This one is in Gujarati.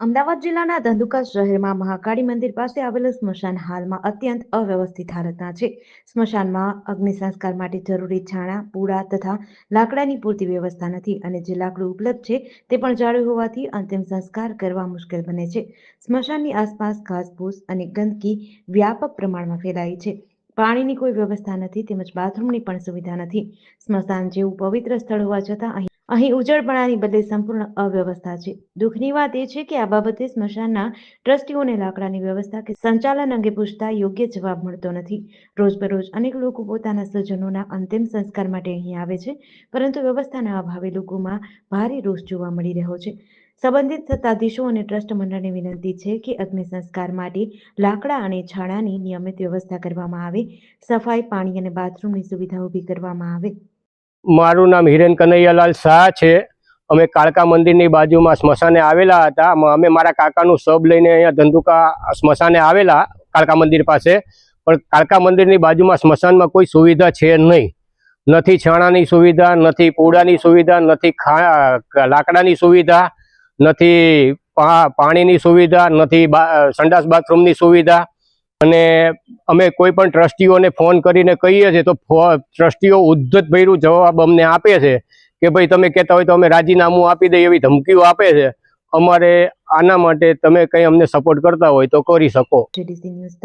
અમદાવાદ જિલ્લાના ધંધુકા શહેરમાં મહાકાળી મંદિર પાસે આવેલું સ્મશાન હાલમાં અત્યંત અવ્યવસ્થિત હાલતમાં છે. સ્મશાનમાં અગ્નિ સંસ્કાર માટે જરૂરી છાણા પૂળા તથા લાકડાની પૂરતી વ્યવસ્થા નથી અને જે લાકડું ઉપલબ્ધ છે તે પણ જાડું હોવાથી અંતિમ સંસ્કાર કરવા મુશ્કેલ બને છે. સ્મશાનની આસપાસ ઘાસફૂસ અને ગંદકી વ્યાપક પ્રમાણમાં ફેલાઈ છે. પાણીની કોઈ વ્યવસ્થા નથી તેમજ બાથરૂમની પણ સુવિધા નથી. સ્મશાન જેવું પવિત્ર સ્થળ હોવા છતાં અહીં અહીં ઉજળપણાની બદલે સંપૂર્ણ અવ્યવસ્થા છે. દુઃખની વાત એ છે કે આ બાબતે સ્મશાનના ટ્રસ્ટીઓને લાકડાની વ્યવસ્થા કે સંચાલન અંગે પૂછતા યોગ્ય જવાબ મળતો નથી. રોજબરોજ અનેક લોકો પોતાના સ્વજનોના અંતિમ સંસ્કાર માટે અહીં આવે છે, પરંતુ વ્યવસ્થાના અભાવે લોકોમાં ભારે રોષ જોવા મળી રહ્યો છે. સંબંધિત સત્તાધીશો અને ટ્રસ્ટ મંડળને વિનંતી છે કે અગ્નિ સંસ્કાર માટે લાકડા અને છાણાની નિયમિત વ્યવસ્થા કરવામાં આવે, સફાઈ, પાણી અને બાથરૂમની સુવિધા ઊભી કરવામાં આવે. મારું નામ હિરેન કનૈયાલાલ શાહ છે. અમે કાળકા મંદિરની બાજુમાં સ્મશાને આવેલા હતા. અમે મારા કાકાનું શબ લઈને અહીંયા ધંધુકા સ્મશાને આવેલા, કાળકા મંદિર પાસે. પણ કાળકા મંદિરની બાજુમાં સ્મશાનમાં કોઈ સુવિધા છે નહીં. નથી છાણાની સુવિધા, નથી પૂડાની સુવિધા, નથી ખા લાકડાની સુવિધા, નથી પાણીની સુવિધા, નથી સંડાસ બાથરૂમની સુવિધા અને અમે કોઈ પણ ટ્રસ્ટીઓને ફોન કરીને કહીએ છીએ તો ટ્રસ્ટીઓ ઉદ્ધત ભર્યું જવાબ અમને આપે છે કે ભાઈ તમે કહેતા હોય તો અમે રાજીનામું આપી દઈએ એવી ધમકીઓ આપે છે. અમારે આના માટે તમે કંઈ અમને સપોર્ટ કરતા હોય તો કરી શકો. ન્યૂઝ